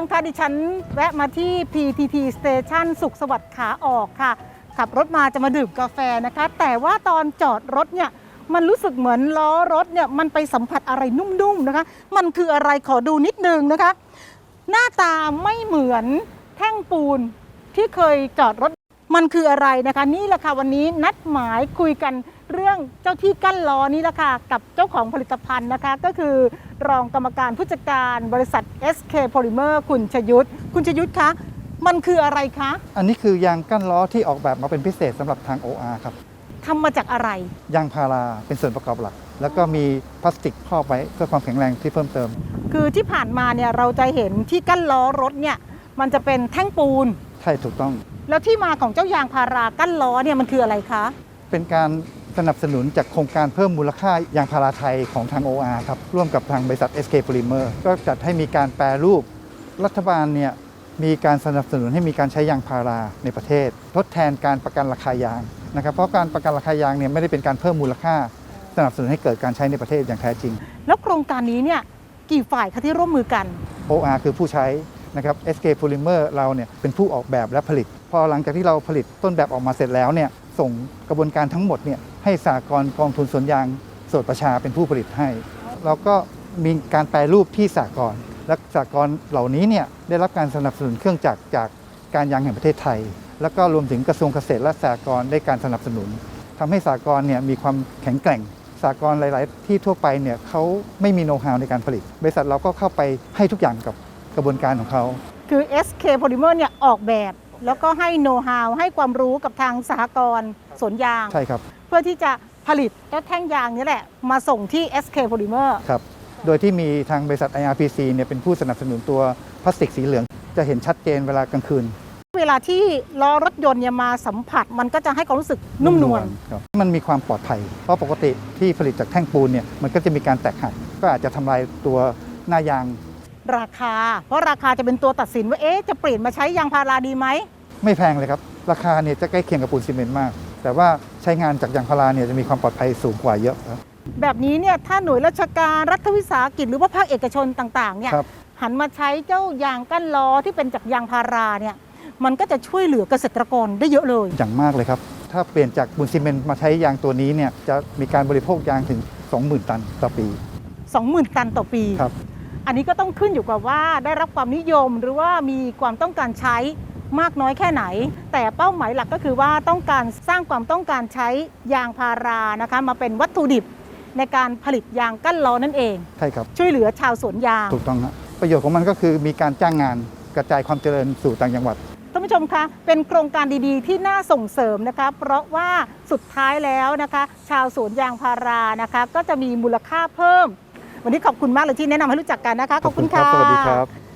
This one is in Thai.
มคะดิฉันแวะมาที่ PTT Station สุขสวัสดิ์ขาออกค่ะ ขับรถมาจะมาดื่มกาแฟนะคะ แต่ว่าตอนจอดรถเนี่ยมันรู้สึกเหมือนล้อรถเนี่ยมันไปสัมผัสอะไรนุ่มๆนะคะ มันคืออะไรขอดูนิดนึงนะคะ หน้าตาไม่เหมือนแท่งปูนที่เคยจอดรถ มันคืออะไรนะคะ นี่แหละค่ะวันนี้นัดหมายคุยกันเรื่องเจ้าที่กั้นล้อนี่แหละค่ะกับเจ้าของผลิตภัณฑ์นะคะ ก็คือรองกรรมการผู้จัดการบริษัท SK Polymer คุณชยุทธคุณชยุทธคะมันคืออะไรคะอันนี้คือยางกั้นล้อที่ออกแบบมาเป็นพิเศษสำหรับทาง OR ครับทำมาจากอะไร ยางพาราเป็นส่วนประกอบหลัก แล้วก็มีพลาสติกครอบไว้เพื่อความแข็งแรงที่เพิ่มเติม คือที่ผ่านมาเนี่ยเราจะเห็นที่กั้นล้อรถเนี่ยมันจะเป็นแท่งปูน ใช่ถูกต้อง แล้วที่มาของเจ้ายางพารากั้นล้อเนี่ยมันคืออะไรคะ เป็นการสนับสนุนจากโครงการเพิ่มมูลค่ายางพาราไทยของทาง OR ครับ ร่วมกับทางบริษัท SK Polymer ก็จัดให้มีการแปรรูป รัฐบาลเนี่ยมีการสนับสนุนให้มีการใช้ยางพาราในประเทศ ทดแทนการประกันราคายางนะครับ เพราะการประกันราคายางเนี่ยไม่ได้เป็นการเพิ่มมูลค่า สนับสนุนให้เกิดการใช้ในประเทศอย่างแท้จริง แล้วโครงการนี้เนี่ยกี่ฝ่ายคะที่ร่วมมือกัน OR คือผู้ใช้ นะครับ SK Polymer เราเนี่ยเป็นผู้ออกแบบและผลิต พอหลังจากที่เราผลิตต้นแบบออกมาเสร็จแล้วเนี่ยส่งกระบวนการทั้งหมดเนี่ยให้สากลกองทุนสวนยางโสดประชาเป็นผู้ผลิตให้ เราก็มีการแปรรูปที่สากลและสากลเหล่านี้เนี่ยได้รับการสนับสนุนเครื่องจักรจากการยางแห่งประเทศไทย แล้วก็รวมถึงกระทรวงเกษตรและสากลได้การสนับสนุนทำให้สากลเนี่ยมีความแข็งแกร่งสากลหลาย ๆ ที่ทั่วไปเนี่ยเขาไม่มีโน้ตฮาวในการผลิต บริษัทเราก็เข้าไปให้ทุกอย่างกับ กระบวนการของเขา คือ SK Polymer เนี่ยออกแบบ แล้วก็ให้โน้ตฮาวให้ความรู้กับทางสหกรณ์สวนยาง ใช่ครับ เพื่อที่จะผลิตเจ้าแท่งยางนี้แหละ มาส่งที่ SK Polymer ครับ โดยที่มีทางบริษัท IRPC เนี่ยเป็นผู้สนับสนุนตัวพลาสติกสีเหลือง จะเห็นชัดเจนเวลากลางคืนเวลาที่ล้อรถยนต์เนี่ยมาสัมผัสมันก็จะให้ความรู้สึกนุ่มนวลครับมันมีความปลอดภัย เพราะปกติที่ผลิตจากแท่งปูนเนี่ยมันก็จะมีการแตกหักก็อาจจะทำลายตัวหน้ายาง ราคา เพราะราคาจะเป็นตัวตัดสินว่าเอ๊ะจะเปลี่ยนมาใช้ยางพาราดีไหมไม่แพงเลยครับ ราคาเนี่ยจะใกล้เคียงกับปูนซีเมนต์มาก แต่ว่าใช้งานจากยางพาราเนี่ยจะมีความปลอดภัยสูงกว่าเยอะครับ แบบนี้เนี่ยถ้าหน่วยราชการรัฐวิสาหกิจหรือว่าภาคเอกชนต่างๆเนี่ยครับ หันมาใช้เจ้ายางกั้นล้อที่เป็นจากยางพาราเนี่ยมันก็จะช่วยเหลือเกษตรกรได้เยอะเลย อย่างมากเลยครับ ถ้าเปลี่ยนจากปูนซีเมนต์มาใช้ยางตัวนี้เนี่ยจะมีการบริโภคยางถึง 20,000 ตันต่อปี 20,000 ตันต่อปี ครับ อันนี้ก็ต้องขึ้นอยู่กับว่าได้รับความนิยมหรือว่ามีความต้องการใช้มากน้อยแค่ไหน แต่เป้าหมายหลักก็คือว่าต้องการสร้างความต้องการใช้ยางพารานะคะมาเป็นวัตถุดิบในการผลิตยางกั้นล้อนั่นเอง ใช่ครับ ช่วยเหลือชาวสวนยาง ถูกต้องครับประโยชน์ของมันก็คือมีการจ้างงานกระจายความเจริญสู่ต่างจังหวัดท่านผู้ชมคะเป็นโครงการดีๆ ที่น่าส่งเสริมนะคะ เพราะว่าสุดท้ายแล้วนะคะ ชาวสวนยางพารานะคะ ก็จะมีมูลค่าเพิ่ม วันนี้ขอบคุณมากเลยที่แนะนำให้รู้จักกันนะคะ ขอบคุณค่ะ สวัสดีครับ